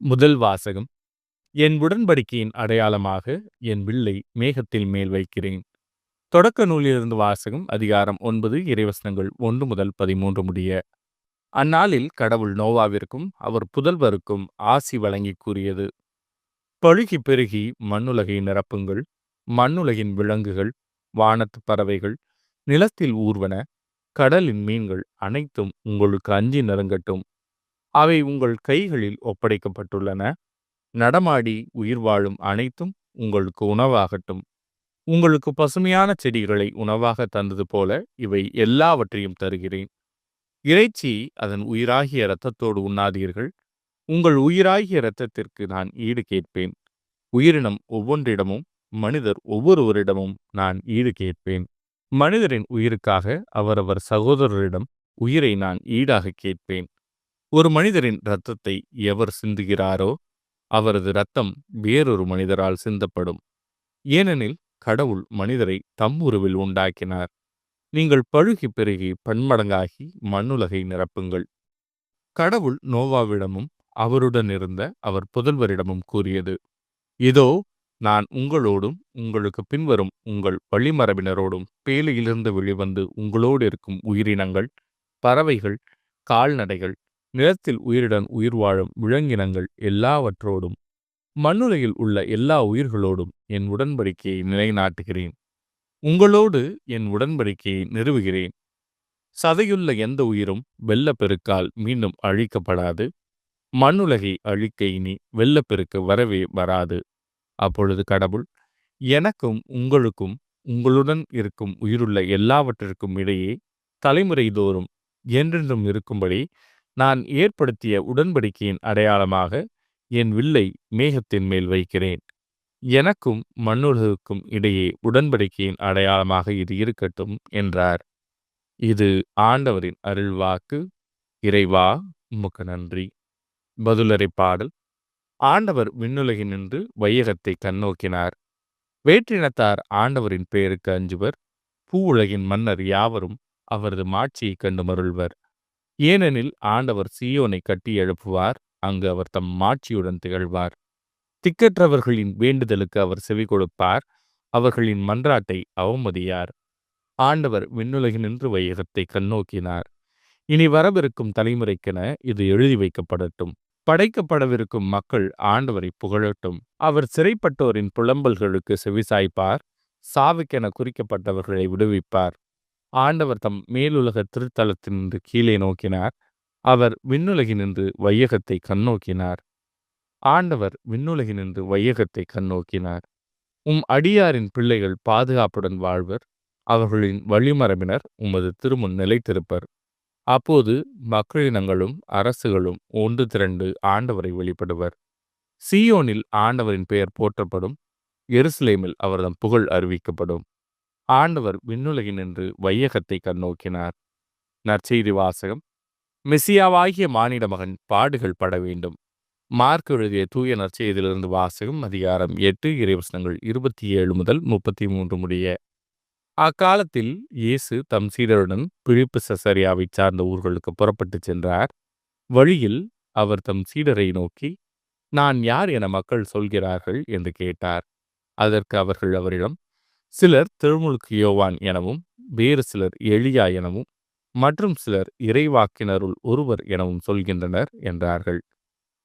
முதல் வாசகம் என் உடன்படிக்கையின் அடையாளமாக என் வில்லை மேகத்தில் மேல் வைக்கிறேன். தொடக்க நூலிலிருந்து வாசகம் அதிகாரம் ஒன்பது இறைவசனங்கள் ஒன்று முதல் பதிமூன்று முடிய அந்நாளில் கடவுள் நோவாவிற்கும் அவர் புதல்வருக்கும் ஆசி வழங்கி கூறியது. பழுகி பெருகி மண்ணுலகை நிரப்புங்கள். மண்ணுலகின் விலங்குகள் வானத்து பறவைகள் நிலத்தில் ஊர்வன கடலின் மீன்கள் அனைத்தும் உங்களுக்கு அஞ்சி நெருங்கட்டும். அவை உங்கள் கைகளில் ஒப்படைக்கப்பட்டுள்ளன. நடமாடி உயிர் வாழும் அனைத்தும் உங்களுக்கு உணவாகட்டும். உங்களுக்கு பசுமையான செடிகளை உணவாக தந்தது போல இவை எல்லாவற்றையும் தருகிறேன். இறைச்சி அதன் உயிராகிய இரத்தத்தோடு உண்ணாதீர்கள். உங்கள் உயிராகிய இரத்தத்திற்கு நான் ஈடு கேட்பேன். உயிரினம் ஒவ்வொன்றிடமும் மனிதர் ஒவ்வொருவரிடமும் நான் ஈடு கேட்பேன். மனிதரின் உயிருக்காக அவரவர் சகோதரரிடம் உயிரை நான் ஈடாக கேட்பேன். ஒரு மனிதரின் இரத்தத்தை எவர் சிந்துகிறாரோ அவரது இரத்தம் வேறொரு மனிதரால் சிந்தப்படும். ஏனெனில் கடவுள் மனிதரை தம் உருவில் உண்டாக்கினார். நீங்கள் பழுகி பெருகி பன்மடங்காகி மண்ணுலகை நிரப்புங்கள். கடவுள் நோவாவிடமும் அவருடன் இருந்த அவர் புதல்வரிடமும் கூறியது இதோ நான் உங்களோடும் உங்களுக்கு பின்வரும் உங்கள் வழிமரபினரோடும் பேலையிலிருந்து வெளிவந்து உங்களோடு இருக்கும் உயிரினங்கள் பறவைகள் கால்நடைகள் நிலத்தில் உயிருடன் உயிர் வாழும் விலங்கினங்கள் எல்லாவற்றோடும் மண்ணுலையில் உள்ள எல்லா உயிர்களோடும் என் உடன்படிக்கையை நிலைநாட்டுகிறேன். உங்களோடு என் உடன்படிக்கையை நிறுவுகிறேன். சதையுள்ள எந்த உயிரும் வெள்ளப்பெருக்கால் மீண்டும் அழிக்கப்படாது. மண்ணுலகை அழிக்க இனி வெள்ளப்பெருக்கு வரவே வராது. அப்பொழுது கடவுள் எனக்கும் உங்களுக்கும் உங்களுடன் இருக்கும் உயிருள்ள எல்லாவற்றிற்கும் இடையே தலைமுறை தோறும் என்றென்றும் இருக்கும்படி நான் ஏற்படுத்திய உடன்படிக்கையின் அடையாளமாக என் வில்லை மேகத்தின் மேல் வைக்கிறேன். எனக்கும் மண்ணுலகுக்கும் இடையே உடன்படிக்கையின் அடையாளமாக இது இருக்கட்டும் என்றார். இது ஆண்டவரின் அருள்வாக்கு. இறைவா உமக்கு நன்றி. பதிலரை பாடல். ஆண்டவர் விண்ணுலகினின்று வையகத்தை கண்ணோக்கினார். வேற்றினத்தார் ஆண்டவரின் பெயருக்கு அஞ்சுவர். பூ உலகின் மன்னர் யாவரும் அவரது மாட்சியை கண்டு மருள்வர். ஏனெனில் ஆண்டவர் சியோனை கட்டி எழுப்புவார் அங்கு அவர் தம் மாட்சியுடன் திகழ்வார். திக்கற்றவர்களின் வேண்டுதலுக்கு அவர் செவி கொடுப்பார் அவர்களின் மன்றாட்டை அவமதியார். ஆண்டவர் விண்ணுலகினின்று வையகத்தை கண்ணோக்கினார். இனி வரவிருக்கும் தலைமுறைக்கென இது எழுதி வைக்கப்படட்டும். படைக்கப்படவிருக்கும் மக்கள் ஆண்டவரை புகழட்டும். அவர் சிறைப்பட்டோரின் புலம்பல்களுக்கு செவிசாய்ப்பார் சாவுக்கென குறிக்கப்பட்டவர்களை விடுவிப்பார். ஆண்டவர் தம் மேலுலக திருத்தலத்தினின்று கீழே நோக்கினார். அவர் விண்ணுலகினின்று வையகத்தை கண்ணோக்கினார் ஆண்டவர் விண்ணுலகினின்று வையகத்தை கண்ணோக்கினார் உம் அடியாரின் பிள்ளைகள் பாதுகாப்புடன் வாழ்வர். அவர்களின் வழிமரபினர் உமது திருமுன் நிலைத்திருப்பர். அப்போது மக்களினங்களும் அரசுகளும் ஒன்று திரண்டு ஆண்டவரை வெளிப்படுவர். சியோனில் ஆண்டவரின் பெயர் போற்றப்படும். எருசலேமில் அவர்தம் புகழ் அறிவிக்கப்படும். ஆண்டவர் விண்ணுலகினின்று வையகத்தை கண்ணோக்கினார் நற்செய்தி வாசகம். மெசியாவாகிய மானிட மகன் பாடுகள் பட வேண்டும். மார்க் எழுதிய தூய நற்செய்தியிலிருந்து வாசகம் அதிகாரம் எட்டு இறைவசனங்கள் இருபத்தி ஏழு முதல் முப்பத்தி மூன்று முடிய. அக்காலத்தில் இயேசு தம் சீடருடன் பிழிப்பு சசரியாவை சார்ந்த ஊர்களுக்கு புறப்பட்டு சென்றார். வழியில் அவர் தம் சீடரை நோக்கி நான் யார் என மக்கள் சொல்கிறார்கள்? என்று கேட்டார். அதற்கு அவர்கள் அவரிடம் சிலர் திருமுழுக்கு யோவான் எனவும் வேறு சிலர் எளியா எனவும் மற்றும் சிலர் இறைவாக்கினருள் ஒருவர் எனவும் சொல்கின்றனர் என்றார்கள்.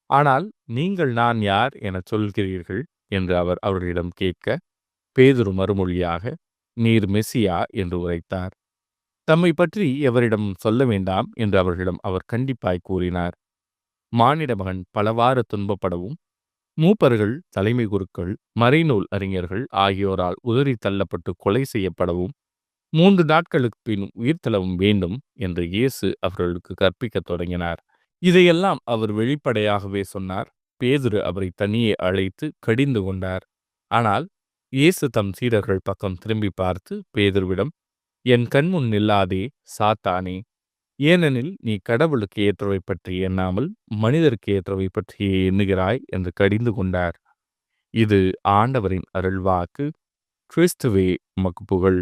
ஆனால் நீங்கள் நான் யார் என சொல்கிறீர்கள்? என்று அவர் அவர்களிடம் கேட்க பேதுரு மறுமொழியாக நீர் மெசியா என்று உரைத்தார். தம்மை பற்றி எவரிடம் சொல்ல வேண்டாம் என்று அவர்களிடம் அவர் கண்டிப்பாய் கூறினார். மானிட மகன் பலவாறு துன்பப்படவும் மூப்பர்கள் தலைமை குருக்கள் மறைநூல் அறிஞர்கள் ஆகியோரால் உதறி தள்ளப்பட்டு கொலை செய்யப்படவும் மூன்று நாட்களுக்கு பின் உயிர்த்தளவும் வேண்டும் என்று இயேசு அவர்களுக்கு கற்பிக்கத் தொடங்கினார். இதையெல்லாம் அவர் வெளிப்படையாகவே சொன்னார். பேதுரு அவரை தனியே அழைத்து கடிந்து கொண்டார். ஆனால் இயேசு தம் சீடர்கள் பக்கம் திரும்பி பார்த்து பேதுருவிடம் என் கண்முன் நில்லாதே சாத்தானே ஏனெனில் நீ கடவுளுக்கு ஏற்றவை பற்றி எண்ணாமல் மனிதருக்கு ஏற்றவை பற்றி எண்ணுகிறாய் என்று கடிந்து கொண்டார். இது ஆண்டவரின் அருள்வாக்கு. கிறிஸ்துவே மக்கு புகழ்.